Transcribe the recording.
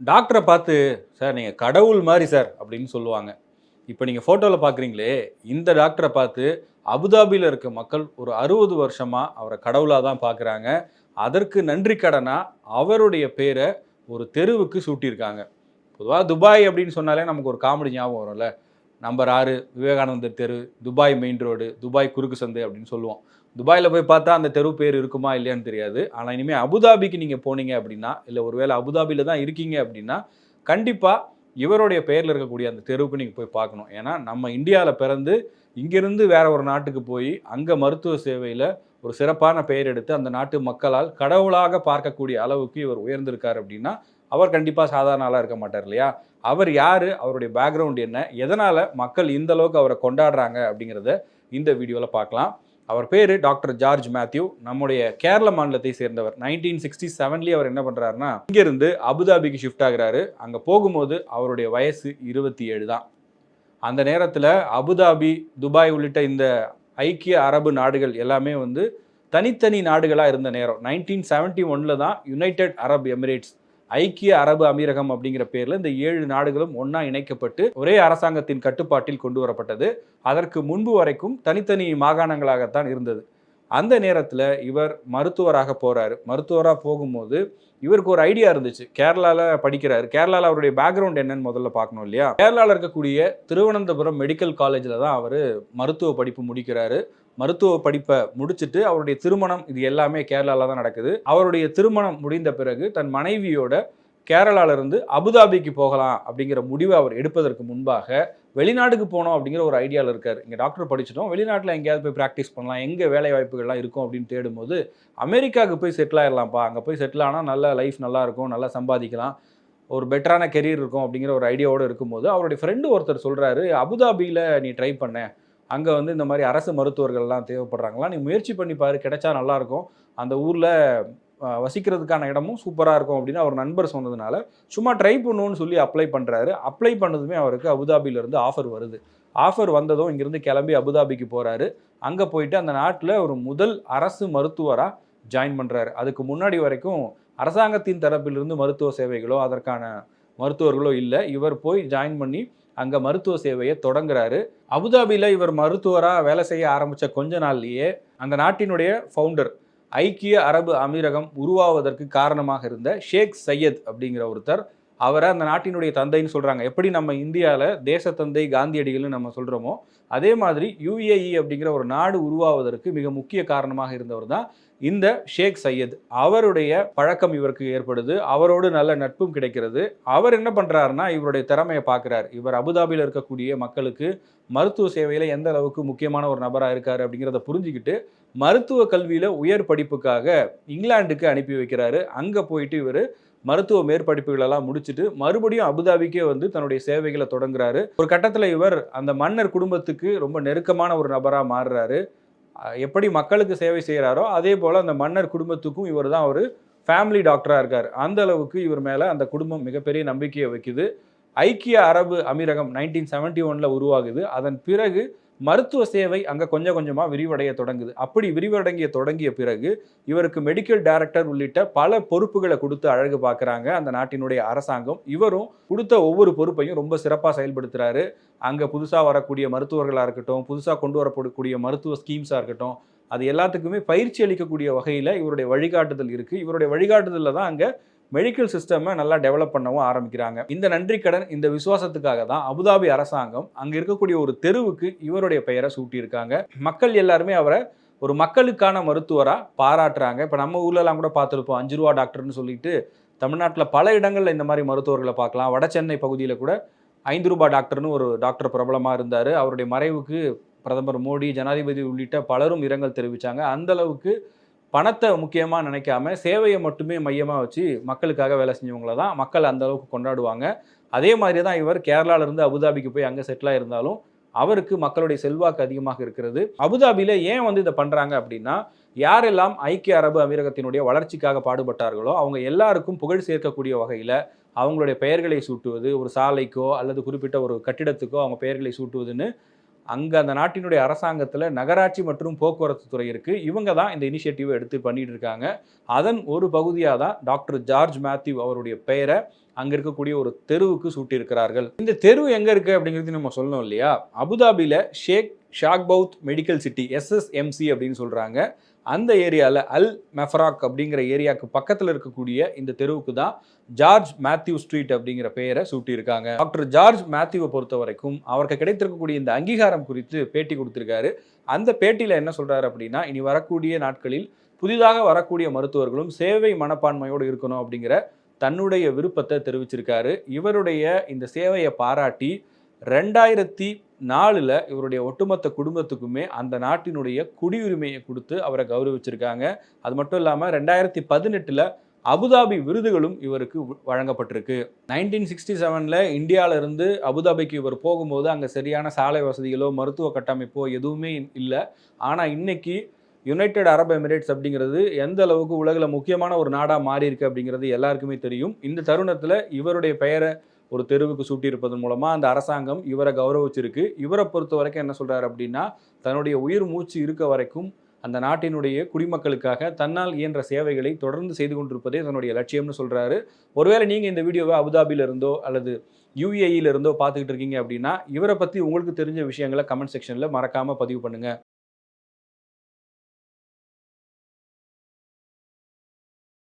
டாக்டரை பார்த்து சார் நீங்கள் கடவுள் மாதிரி சார் அப்படின்னு சொல்லுவாங்க. இப்போ நீங்கள் ஃபோட்டோவில் பார்க்குறீங்களே இந்த டாக்டரை பார்த்து அபுதாபியில் இருக்க மக்கள் ஒரு அறுபது வருஷமாக அவரை கடவுளாக தான் பார்க்குறாங்க அதற்கு நன்றி கடனாக அவருடைய பேரை ஒரு தெருவுக்கு சூட்டியிருக்காங்க. பொதுவாக துபாய் அப்படின்னு சொன்னாலே நமக்கு ஒரு காமெடி ஞாபகம் வரும்ல. நம்பர் ஆறு விவேகானந்தர் தெரு துபாய் மெயின் ரோடு துபாய் குறுக்கு சந்தை அப்படின்னு சொல்லுவோம். துபாயில் போய் பார்த்தா அந்த தெரு பேர் இருக்குமா இல்லையான்னு தெரியாது. ஆனால் இனிமேல் அபுதாபிக்கு நீங்கள் போனீங்க அப்படின்னா இல்லை ஒருவேளை அபுதாபியில் தான் இருக்கீங்க அப்படின்னா கண்டிப்பாக இவருடைய பெயரில் இருக்கக்கூடிய அந்த தெருவுக்கு நீங்கள் போய் பார்க்கணும். ஏன்னா நம்ம இந்தியாவில் பிறந்து இங்கிருந்து வேற ஒரு நாட்டுக்கு போய் அங்கே மருத்துவ சேவையில் ஒரு சிறப்பான பெயர் எடுத்து அந்த நாட்டு மக்களால் கடவுளாக பார்க்கக்கூடிய அளவுக்கு இவர் உயர்ந்திருக்கார் அப்படின்னா அவர் கண்டிப்பாக சாதாரண ஆளாக இருக்க மாட்டார் இல்லையா? அவர் யார் அவருடைய பேக்ரவுண்ட் என்ன எதனால் மக்கள் இந்த அளவுக்கு அவரை கொண்டாடுறாங்க அப்படிங்கிறத இந்த வீடியோவில் பார்க்கலாம். அவர் பேர் டாக்டர் ஜார்ஜ் மேத்யூ. நம்முடைய கேரள மாநிலத்தை சேர்ந்தவர். நைன்டீன் சிக்ஸ்டி செவன்லேயே அவர் என்ன பண்ணுறாருன்னா இங்கேருந்து அபுதாபிக்கு ஷிஃப்ட் ஆகிறாரு. அங்கே போகும்போது அவருடைய வயசு இருபத்தி ஏழு தான். அந்த நேரத்தில் அபுதாபி துபாய் உள்ளிட்ட இந்த ஐக்கிய அரபு நாடுகள் எல்லாமே வந்து தனித்தனி நாடுகளாக இருந்த நேரம். நைன்டீன் செவன்ட்டி ஒனில் தான் யுனைடெட் அரப் எமிரேட்ஸ் ஐக்கிய அரபு அமீரகம் அப்படிங்கிற பேரில் இந்த ஏழு நாடுகளும் ஒன்றா இணைக்கப்பட்டு ஒரே அரசாங்கத்தின் கட்டுப்பாட்டில் கொண்டு வரப்பட்டது. அதற்கு முன்பு வரைக்கும் தனித்தனி மாகாணங்களாகத்தான் இருந்தது. அந்த நேரத்தில் இவர் மருத்துவராக போகிறாரு மருத்துவராக போகும்போது இவருக்கு ஒரு ஐடியா இருந்துச்சு. கேரளாவில் படிக்கிறாரு. கேரளாவில் அவருடைய பேக்ரவுண்ட் என்னன்னு முதல்ல பார்க்கணும் இல்லையா? கேரளாவில் இருக்கக்கூடிய திருவனந்தபுரம் மெடிக்கல் காலேஜில் தான் அவர் மருத்துவ படிப்பு முடிக்கிறாரு. மருத்துவ படிப்பை முடிச்சுட்டு அவருடைய திருமணம் இது எல்லாமே கேரளாவில் தான் நடக்குது. அவருடைய திருமணம் முடிந்த பிறகு தன் மனைவியோட கேரளால இருந்து அபுதாபிக்கு போகலாம் அப்படிங்கிற முடிவை அவர் எடுப்பதற்கு முன்பாக வெளிநாட்டுக்கு போனோம் அப்படிங்கிற ஒரு ஐடியாவில் இருக்கார். இங்கே டாக்டர் படிச்சிட்டோம். வெளிநாட்டில் எங்கேயாவது போய் ப்ராக்டிஸ் பண்ணலாம். எங்கே வேலை வாய்ப்புகள்லாம் இருக்கும் அப்படின்னு தேடும்போது அமெரிக்காவுக்கு போய் செட்டில் ஆயிடலாம்ப்பா அங்கே போய் செட்டில் ஆனால் நல்ல லைஃப் நல்லா இருக்கும் நல்லா சம்பாதிக்கலாம். ஒரு பெட்டரான கெரியர் இருக்கும் அப்படிங்கிற ஒரு ஐடியாவோடு இருக்கும்போது அவருடைய ஃப்ரெண்டு ஒருத்தர் சொல்கிறாரு அபுதாபியில் நீ ட்ரை பண்ண. அங்கே வந்து இந்த மாதிரி அரசு மருத்துவர்கள்லாம் தேவைப்படுறாங்களா நீ முயற்சி பண்ணி பாரு. கிடைச்சா நல்லாயிருக்கும் அந்த ஊரில் வசிக்கிறதுக்கான இடமும் சூப்பராக இருக்கும் அப்படின்னு அவர் நண்பர் சொன்னதுனால சும்மா ட்ரை பண்ணுவோன்னு சொல்லி அப்ளை பண்ணுறாரு அப்ளை பண்ணதுமே அவருக்கு அபுதாபியிலேருந்து ஆஃபர் வருது. ஆஃபர் வந்ததும் இங்கேருந்து கிளம்பி அபுதாபிக்கு போகிறாரு அங்கே போயிட்டு அந்த நாட்டில் ஒரு முதல் அரசு மருத்துவராக ஜாயின் பண்ணுறாரு அதுக்கு முன்னாடி வரைக்கும் அரசாங்கத்தின் தரப்பிலிருந்து மருத்துவ சேவைகளோ அதற்கான மருத்துவர்களோ இல்லை. இவர் போய் ஜாயின் பண்ணி அங்கே மருத்துவ சேவையை தொடங்குறாரு. அபுதாபியில் இவர் மருத்துவராக வேலை செய்ய ஆரம்பித்த கொஞ்ச நாள்லேயே அந்த நாட்டினுடைய ஃபவுண்டர் ஐக்கிய அரபு அமீரகம் உருவாவதற்கு காரணமாக இருந்த ஷேக் சையத் அப்படிங்கிற ஒருத்தர் அவரை அந்த நாட்டினுடைய தந்தைன்னு சொல்கிறாங்க எப்படி நம்ம இந்தியாவில் தேசத்தந்தை காந்தியடிகள்னு நம்ம சொல்கிறோமோ அதே மாதிரி யுஏஇ அப்படிங்கிற ஒரு நாடு உருவாவதற்கு மிக முக்கிய காரணமாக இருந்தவர் தான் இந்த ஷேக் சையத் அவருடைய பழக்கம் இவருக்கு ஏற்படுது அவரோடு நல்ல நட்பும் கிடைக்கிறது. அவர் என்ன பண்ணுறாருன்னா இவருடைய திறமையை பார்க்குறாரு. இவர் அபுதாபியில் இருக்கக்கூடிய மக்களுக்கு மருத்துவ சேவையில் எந்த அளவுக்கு முக்கியமான ஒரு நபராக இருக்கார் அப்படிங்கிறத புரிஞ்சுக்கிட்டு மருத்துவ கல்வியில் உயர் படிப்புக்காக இங்கிலாந்துக்கு அனுப்பி வைக்கிறாரு. அங்கே போயிட்டு இவர் மருத்துவ மேற்படிப்புகளெல்லாம் முடிச்சுட்டு மறுபடியும் அபுதாபிக்கே வந்து தன்னுடைய சேவைகளை தொடங்குறாரு. ஒரு கட்டத்தில் இவர் அந்த மன்னர் குடும்பத்துக்கு ரொம்ப நெருக்கமான ஒரு நபராக மாறுறாரு. எப்படி மக்களுக்கு சேவை செய்கிறாரோ அதே போல் அந்த மன்னர் குடும்பத்துக்கும் இவர் தான் ஒரு ஃபேமிலி டாக்டராக இருக்கார். அந்த அளவுக்கு இவர் மேலே அந்த குடும்பம் மிகப்பெரிய நம்பிக்கையை வைக்குது. ஐக்கிய அரபு அமீரகம் நைன்டீன் செவன்ட்டி ஒனில் உருவாகுது. அதன் பிறகு மருத்துவ சேவை அங்கே கொஞ்சம் கொஞ்சமாக விரிவடைய தொடங்குது. அப்படி விரிவடங்கிய தொடங்கிய பிறகு இவருக்கு மெடிக்கல் டைரக்டர் உள்ளிட்ட பல பொறுப்புகளை கொடுத்து அழகு பார்க்குறாங்க அந்த நாட்டினுடைய அரசாங்கம். இவரும் கொடுத்த ஒவ்வொரு பொறுப்பையும் ரொம்ப சிறப்பாக செயல்படுத்துகிறாரு அங்கே புதுசாக வரக்கூடிய மருத்துவர்களாக இருக்கட்டும் புதுசாக கொண்டு வரப்படக்கூடிய மருத்துவ ஸ்கீம்ஸாக இருக்கட்டும் அது எல்லாத்துக்குமே பயிற்சி அளிக்கக்கூடிய வகையில் இவருடைய வழிகாட்டுதல் இருக்குது இவருடைய வழிகாட்டுதலில் தான் அங்கே மெடிக்கல் சிஸ்டமை நல்லா டெவலப் பண்ணவும் ஆரம்பிக்கிறாங்க. இந்த நன்றி கடன் இந்த விசுவாசத்துக்காக தான் அபுதாபி அரசாங்கம் அங்கே இருக்கக்கூடிய ஒரு தெருவுக்கு இவருடைய பெயரை சூட்டியிருக்காங்க. மக்கள் எல்லாருமே அவரை ஒரு மக்களுக்கான மருத்துவராக பாராட்டுறாங்க. இப்போ நம்ம ஊர்லலாம் கூட பார்த்துருப்போம் அஞ்சு ரூபா டாக்டர்னு சொல்லிட்டு தமிழ்நாட்டில் பல இடங்களில் இந்த மாதிரி மருத்துவர்களை பார்க்கலாம். வட சென்னை பகுதியில் கூட ஐந்து ரூபா டாக்டர்னு ஒரு டாக்டர் பிரபலமாக இருந்தார். அவருடைய மறைவுக்கு பிரதமர் மோடி ஜனாதிபதி உள்ளிட்ட பலரும் இரங்கல் தெரிவித்தாங்க அந்த அளவுக்கு பணத்தை முக்கியமாக நினைக்காம சேவையை மட்டுமே மையமாக வச்சு மக்களுக்காக வேலை செஞ்சவங்கள தான் மக்கள் அந்த அளவுக்கு கொண்டாடுவாங்க. அதே மாதிரி தான் இவர் கேரளாவிலேருந்து அபுதாபிக்கு போய் அங்கே செட்டிலாக இருந்தாலும் அவருக்கு மக்களுடைய செல்வாக்கு அதிகமாக இருக்கிறது. அபுதாபியில் ஏன் வந்து இதை பண்ணுறாங்க அப்படின்னா யாரெல்லாம் ஐக்கிய அரபு அமீரகத்தினுடைய வளர்ச்சிக்காக பாடுபட்டார்களோ அவங்க எல்லாருக்கும் புகழ் சேர்க்கக்கூடிய வகையில் அவங்களுடைய பெயர்களை சூட்டுவது ஒரு சாலைக்கோ அல்லது குறிப்பிட்ட ஒரு கட்டிடத்துக்கோ அவங்க பெயர்களை சூட்டுவதுன்னு அங்கே அந்த நாட்டினுடைய அரசாங்கத்தில் நகராட்சி மற்றும் போக்குவரத்து துறை இருக்குது இவங்க தான் இந்த இனிஷியேட்டிவை எடுத்து பண்ணிட்டு இருக்காங்க. அதன் ஒரு பகுதியாக தான் டாக்டர் ஜார்ஜ் மேத்யூ அவருடைய பெயரை அங்கே இருக்கக்கூடிய ஒரு தெருவுக்கு சூட்டியிருக்கிறார்கள். இந்த தெரு எங்கே இருக்குது அப்படிங்கிறது நம்ம சொல்லணும் இல்லையா? அபுதாபியில் ஷேக் ஷாக்பவுத் மெடிக்கல் சிட்டி எஸ்எஸ்எம்சி அப்படின்னு சொல்கிறாங்க அந்த ஏரியாவில் அல் மெஃபராக் அப்படிங்கிற ஏரியாவுக்கு பக்கத்தில் இருக்கக்கூடிய இந்த தெருவுக்கு தான் ஜார்ஜ் மேத்யூ ஸ்ட்ரீட் அப்படிங்கிற பெயரை சூட்டியிருக்காங்க. டாக்டர் ஜார்ஜ் மேத்யூவை பொறுத்த வரைக்கும் அவருக்கு கிடைத்திருக்கக்கூடிய இந்த அங்கீகாரம் குறித்து பேட்டி கொடுத்துருக்காரு. அந்த பேட்டியில் என்ன சொல்கிறாரு அப்படின்னா இனி வரக்கூடிய நாட்களில் புதிதாக வரக்கூடிய மருத்துவர்களும் சேவை மனப்பான்மையோடு இருக்கணும் அப்படிங்கிற தன்னுடைய விருப்பத்தை தெரிவிச்சிருக்காரு. இவருடைய இந்த சேவையை பாராட்டி ரெண்டாயிரத்தி நாலில் இவருடைய ஒட்டுமொத்த குடும்பத்துக்குமே அந்த நாட்டினுடைய குடியுரிமையை கொடுத்து அவரை கௌரவிச்சிருக்காங்க. அது மட்டும் இல்லாமல் ரெண்டாயிரத்தி பதினெட்டில் அபுதாபி விருதுகளும் இவருக்கு வ- வழங்கப்பட்டிருக்கு. நைன்டீன் சிக்ஸ்டி செவனில் இந்தியாவிலிருந்து அபுதாபிக்கு இவர் போகும்போது அங்கே சரியான சாலை வசதிகளோ மருத்துவ கட்டமைப்போ எதுவுமே இல்லை. ஆனால் இன்னைக்கு யுனைடெட் அரப் எமிரேட்ஸ் அப்படிங்கிறது எந்த அளவுக்கு உலகில் முக்கியமான ஒரு நாடாக மாறி இருக்கு அப்படிங்கிறது எல்லாருக்குமே தெரியும். இந்த தருணத்தில் இவருடைய பெயரை ஒரு தெருவுக்கு சூட்டியிருப்பதன் மூலமாக அந்த அரசாங்கம் இவரை கௌரவிச்சிருக்கு. இவரை பொறுத்த வரைக்கும் என்ன சொல்கிறார் அப்படின்னா தன்னுடைய உயிர் மூச்சு இருக்க வரைக்கும் அந்த நாட்டினுடைய குடிமக்களுக்காக தன்னால் இயன்ற சேவைகளை தொடர்ந்து செய்து கொண்டிருப்பதே தன்னுடைய லட்சியம்னு சொல்கிறாரு ஒருவேளை நீங்கள் இந்த வீடியோவை அபுதாபில இருந்தோ அல்லது யூஏஇலிருந்தோ பார்த்துக்கிட்டு இருக்கீங்க அப்படின்னா இவரை பற்றி உங்களுக்கு தெரிஞ்ச விஷயங்களை கமெண்ட் செக்ஷனில் மறக்காமல் பதிவு பண்ணுங்கள்